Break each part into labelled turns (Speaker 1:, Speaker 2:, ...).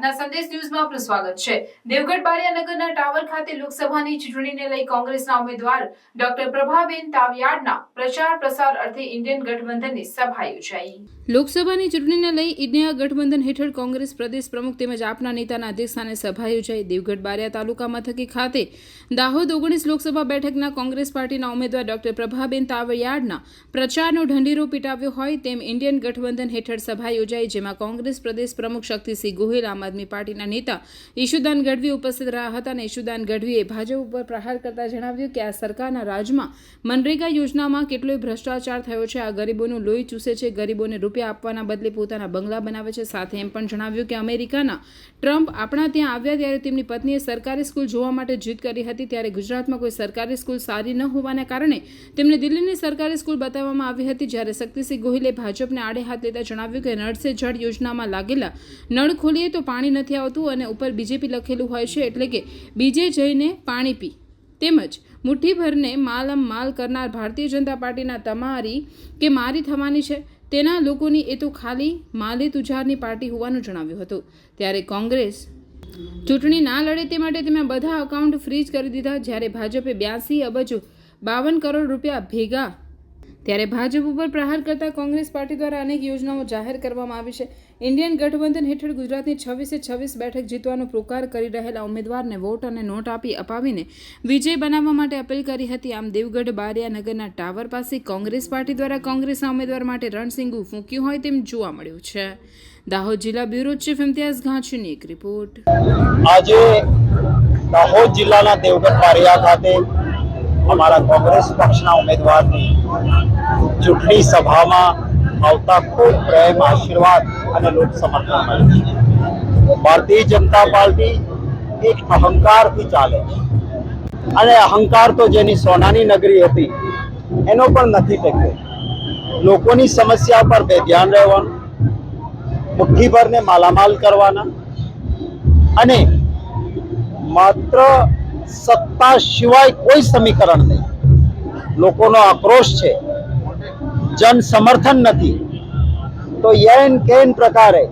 Speaker 1: આજના સંદેશ ન્યૂઝમાં આપનું સ્વાગત છે. દેવગઢ બારિયાનગરના ટાવર ખાતે લોકસભાની ચૂંટણીને લઈ કોંગ્રેસના ઉમેદવાર ડોક્ટર પ્રભાબેન તાવિયાડના પ્રચાર પ્રસાર અર્થે ઇન્ડિયન ગઠબંધનની સભા યોજાઈ. લોકસભાની ચૂંટણીને લઈ ઇન્ડિયા ગઠબંધન હેઠળ કોંગ્રેસ પ્રદેશ પ્રમુખ તેમજ આપના નેતાના અધ્યક્ષસ્થાને સભા યોજાઈ. દેવગઢ બારિયા તાલુકા મથકે ખાતે દાહોદ ઓગણીસ લોકસભા બેઠકના કોંગ્રેસ પાર્ટીના ઉમેદવાર ડોક્ટર પ્રભાબેન તાવયાડના પ્રચારનો ઢંઢેરો પીટાવ્યો હોય તેમ ઇન્ડિયન ગઠબંધન હેઠળ સભા યોજાઈ, જેમાં કોંગ્રેસ પ્રદેશ પ્રમુખ શક્તિસિંહ ગોહિલ, આમ આદમી પાર્ટીના નેતા ઈશુદાન ગઢવી ઉપસ્થિત રહ્યા હતા અને ઈશુદાન ગઢવીએ ભાજપ ઉપર પ્રહાર કરતા જણાવ્યું કે આ સરકારના રાજમાં મનરેગા યોજનામાં કેટલોય ભ્રષ્ટાચાર થયો છે, આ ગરીબોનું લોહી ચૂસે છે, ગરીબોને રૂપિયા આપવાના બદલે પોતાના બંગલા બનાવે છે. સાથે એમ પણ જણાવ્યું કે અમેરિકાના ટ્રમ્પ આપણા ત્યાં આવ્યા ત્યારે તેમની પત્નીએ સરકારી સ્કૂલ જોવા માટે જીદ કરી હતી, ત્યારે ગુજરાતમાં કોઈ સરકારી સ્કૂલ સારી ન હોવાના કારણે તેમને દિલ્હીની સરકારી સ્કૂલ બતાવવામાં આવી હતી, જ્યારે શક્તિસિંહ ગોહિલે ભાજપને આડે હાથ લેતા જણાવ્યું કે નળ સે જળ યોજનામાં લાગેલા નળ ખોલીએ તો પાણી નથી આવતું અને ઉપર બીજેપી લખેલું હોય છે એટલે કે બીજે જઈને પાણી પી. તેમજ મુઠ્ઠીભરને માલમ માલ કરનાર ભારતીય જનતા પાર્ટીના તમારી કે મારી થવાની છે તેના લોકોની એ તો ખાલી માલી તુજારની પાર્ટી હોવાનું જણાવ્યું હતું. ત્યારે કોંગ્રેસ ચૂંટણી ના લડે તે માટે તેમાં બધા અકાઉન્ટ ફ્રીઝ કરી દીધા, જ્યારે ભાજપે બ્યાસી અબજો બાવન કરોડ રૂપિયા ભેગા ત્યારે ભાજપ ઉપર પ્રહાર કરતા કોંગ્રેસ પાર્ટી દ્વારા અનેક યોજનાઓ જાહેર કરવામાં આવી છે. ઇન્ડિયન ગઠબંધન હેઠળ ગુજરાતની છવ્વીસે છવ્વીસ બેઠક જીતવાનો પ્રોકાર કરી રહેલા ઉમેદવારને વોટ અને નોટ આપી અપાવીને વિજય બનાવવા માટે અપીલ કરી હતી. આમ દેવગઢ બારિયા નગરના ટાવર પાસે કોંગ્રેસ પાર્ટી દ્વારા કોંગ્રેસના ઉમેદવાર માટે રણસિંગુ ફૂંક્યું હોય તેમ જોવા મળ્યું છે. દાહોદ જિલ્લા બ્યુરો ચીફ ઇમ્તિયાઝ ઘાંચીની એક રિપોર્ટ.
Speaker 2: આજે દાહોદ જિલ્લાના દેવગઢ બારિયા ખાતે અમારા કોંગ્રેસ પક્ષના ઉમેદવારની ચૂંટણી સભામાં આવતા ખૂબ પ્રેમ, આશીર્વાદ અને લોક સમર્થન મળે છે. ભારતીય જનતા પાર્ટી એક અહંકારથી ચાલે અને અહંકાર તો જેની સોનાની નગરી હતી, એનો પણ નથી ટક્યો લોકોની સમસ્યા પર બે ધ્યાન રહેવાનું, મુઠ્ઠીભરને માલામાલ કરવાના અને માત્ર સત્તા સિવાય કોઈ સમીકરણ નહીં. લોકોનો આક્રોશ છે. જન સમર્થન નથી. તો યન કેન પ્રકારે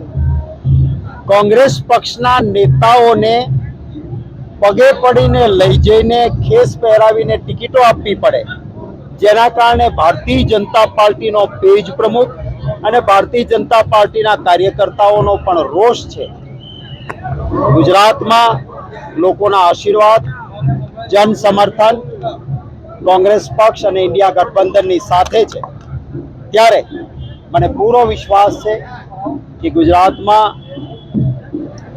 Speaker 2: કોંગ્રેસ પક્ષના નેતાઓને પગે પડીને લઈ જઈને ખેસ પહેરાવીને ટિકિટો આપવી પડે. જેના કારણે ભારતીય જનતા પાર્ટીનો પેજ પ્રમુખ અને ભારતીય જનતા પાર્ટીના કાર્યકર્તાઓનો પણ રોષ છે. ગુજરાતમાં લોકોના આશીર્વાદ, જન સમર્થન કોંગ્રેસ પક્ષ અને ઇન્ડિયા ગઠબંધનની સાથે છે. ત્યારે મને પૂરો વિશ્વાસ છે કે ગુજરાતમાં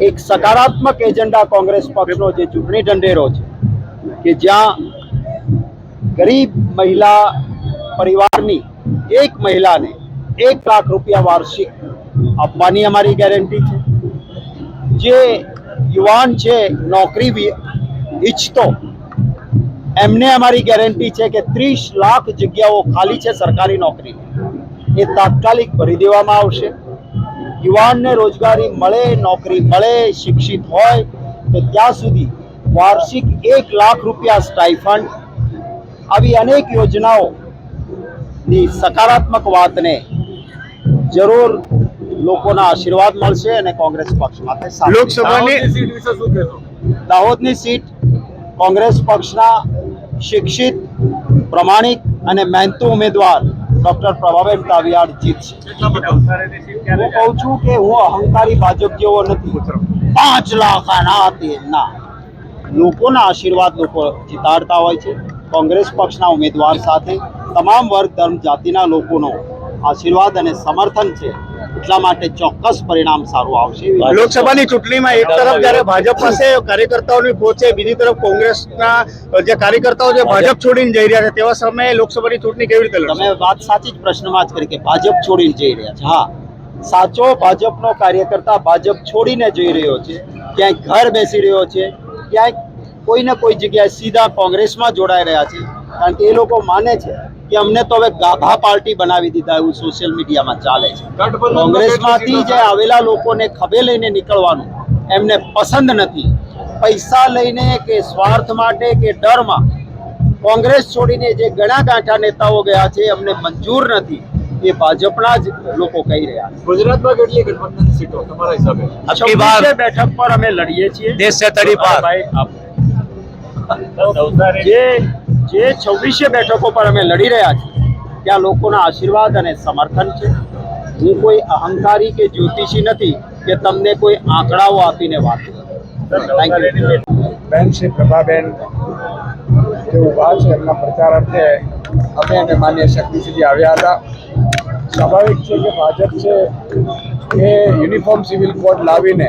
Speaker 2: એક સકારાત્મક એજન્ડા કોંગ્રેસ પક્ષનો જે ચૂંટણી ઢંઢેરો છે, કે જ્યાં ગરીબ મહિલા પરિવારની એક મહિલાને એક લાખ રૂપિયા વાર્ષિક આપવાની અમારી ગેરંટી છે. જે યુવાન છે, નોકરી ઈચ્છતો એમને અમારી ગેરંટી છે કે ત્રીસ લાખ જગ્યાઓ ખાલી છે સરકારી નોકરી એ તાત્કાલિક ભરી દેવામાં આવશે. યુવાનને રોજગારી મળે નોકરી મળે શિક્ષિત હોય તો ત્યાં સુધી વાર્ષિક એક લાખ રૂપિયા સ્ટાઇફંડ આવી અનેક યોજનાઓની સકારાત્મક વાતને જરૂર લોકોના આશીર્વાદ મળશે અને કોંગ્રેસ પક્ષ માટે
Speaker 3: લોકસભાની
Speaker 2: દાહોદની સીટ કોંગ્રેસ પક્ષના શિક્ષિત, પ્રમાણિક અને મહેનતુ ઉમેદવાર ડોક્ટર પ્રભાબેન તાવિયાડ જીતશે હું કહું છું કે હું અહંકારી ભાજપ જેવો નથી. પાંચ લાખ આના તે ના. લોકોના આશીર્વાદ લોકો જીતાડતા હોય છે. કોંગ્રેસ પક્ષના ઉમેદવાર સાથે તમામ વર્ગ, ધર્મ, જાતિના લોકોનો આશીર્વાદ અને સમર્થન છે. એટલા માટે ચોક્કસ પરિણામ સારું આવશે
Speaker 3: લોકસભાની ચૂંટણીમાં એક તરફ જ્યારે ભાજપ પાસે કાર્યકર્તાઓની પહોંચ છે બીજી તરફ કોંગ્રેસના જે કાર્યકર્તાઓ જે ભાજપ છોડીને જઈ રહ્યા છે. તેવા સમયે લોકસભાની ચૂંટણી કેવી રીતે
Speaker 2: તમે વાત સાચી જ પ્રશ્નમાં જ કરી કે ભાજપ છોડીને જઈ રહ્યા છે. હા. સાચો ભાજપનો કાર્યકર્તા ભાજપ છોડીને જઈ રહ્યો છે. ક્યાંય ઘર બેસી રહ્યો છે. ક્યાંય કોઈ ને કોઈ જગ્યાએ સીધા કોંગ્રેસમાં જોડાઈ રહ્યા છે. કારણ કે એ લોકો માને છે. કે અમને તો હવે ગાભા પાર્ટી બનાવી દીધા એવું સોશિયલ મીડિયામાં ચાલે છે. કોંગ્રેસમાંથી જે આવેલા લોકોને ખભે લઈને નીકળવાનું એમને પસંદ નથી. પૈસા લઈને કે સ્વાર્થ માટે કે ડરમાં કોંગ્રેસ છોડીને જે ઘણા ગાંઠા નેતાઓ ગયા છે એમને મંજૂર નથી. એ ભાજપના જ લોકો કહી રહ્યા છે.
Speaker 4: ગુજરાતમાં કેટલી ગઠબંધન સીટો તમારા હિસાબે?
Speaker 2: બેઠક પર અમે લડીએ છીએ. જે જે છવ્વીસે બેઠકો પર અમે લડી રહ્યા છીએ ત્યાં લોકોના આશીર્વાદ અને સમર્થન છે. હું કોઈ અહંકારી કે જ્યોતિષી નથી કે તમને કોઈ આંકડાઓ આપીને વાત.
Speaker 5: બેન શ્રી પ્રભાબેન જે ઊભા છે એમના પ્રચાર અર્થે અમે અને માન્ય શક્તિસિંહજી આવ્યા હતા. સ્વાભાવિક છે કે ભાજપ છે એ યુનિફોર્મ સિવિલ કોડ લાવીને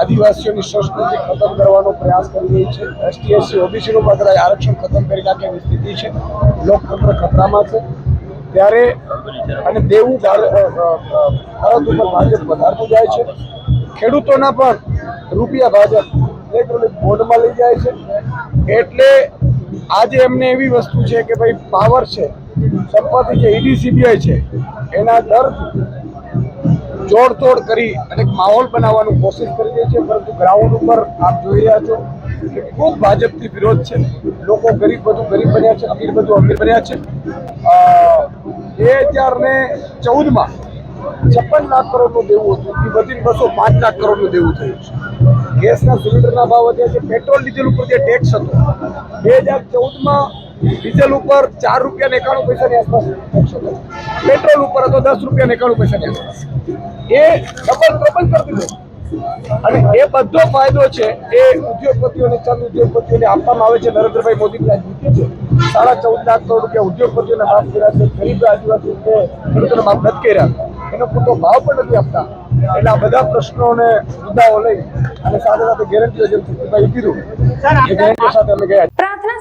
Speaker 5: આદિવાસીઓની સંસ્કૃતિ ખતમ કરવાનો પ્રયાસ કરી રહી છે. એસટી એસસી ઓબીસીનું પણ આરક્ષણ ખતમ કરી નાખે એવી સ્થિતિ છે. લોકતંત્ર ખતરામાં છે. ત્યારે અને દેવું ભારત ઉપર ભાજપ વધારતું જાય છે. ખેડૂતોના પણ રૂપિયા ભાજપ ઇલેક્ટ્રોનિક બોર્ડમાં લઈ જાય છે. એટલે આજે એમને એવી વસ્તુ છે કે ભાઈ પાવર છે, સંપત્તિ છે ઈડી સીબીઆઈ છે, એના ડરથી જોડતોડ કરી અને માહોલ બનાવવાનું કોશિશ કરી રહી છે, પરંતુ ગ્રાઉન્ડ ઉપર આપ જોઈ રહ્યા છો કે ખૂબ ભાજપથી વિરોધ છે. લોકો ગરીબ બધું ગરીબ બન્યા છે, અમીર બધું અમીર બન્યા છે. બે હજાર ને ચૌદમાં છપ્પન લાખ કરોડનું દેવું હતું એ વધીને બસો પાંચ લાખ કરોડનું દેવું થયું છે. ગેસના સિલિન્ડરના ભાવ વધ્યા છે, પેટ્રોલ, ડીઝલ ઉપર જે ટેક્સ હતો, બે હજાર ચૌદમાં ડીઝલ ઉપર ચાર રૂપિયા ને એકાણું પૈસાની આસપાસ પેટ્રોલ ઉપર હતો દસ રૂપિયા ને એકાણું પૈસાની આસપાસ. એ ડબલ ટ્રબલ કરી દીધો. અને એ બધો ફાયદો છે એ ઉદ્યોગપતિઓને ચંદ ઉદ્યોગપતિઓને આપવામાં આવે છે. નરેન્દ્રભાઈ મોદી ત્યાં જીતે છે. સાડા ચૌદ લાખ કરોડ રૂપિયા ઉદ્યોગપતિઓને માફ કર્યા છે. ગરીબ આદિવાસી ખેડૂતોને માફ નથી કર્યા. એનો પૂરતો ભાવ પણ નથી આપતા. એટલે આ બધા પ્રશ્નોને મુદ્દાઓ લઈ અને સાથે સાથે ગેરંટીઓ જેમ કીધું. એ ગેરંટીઓ સાથે અમે ગયા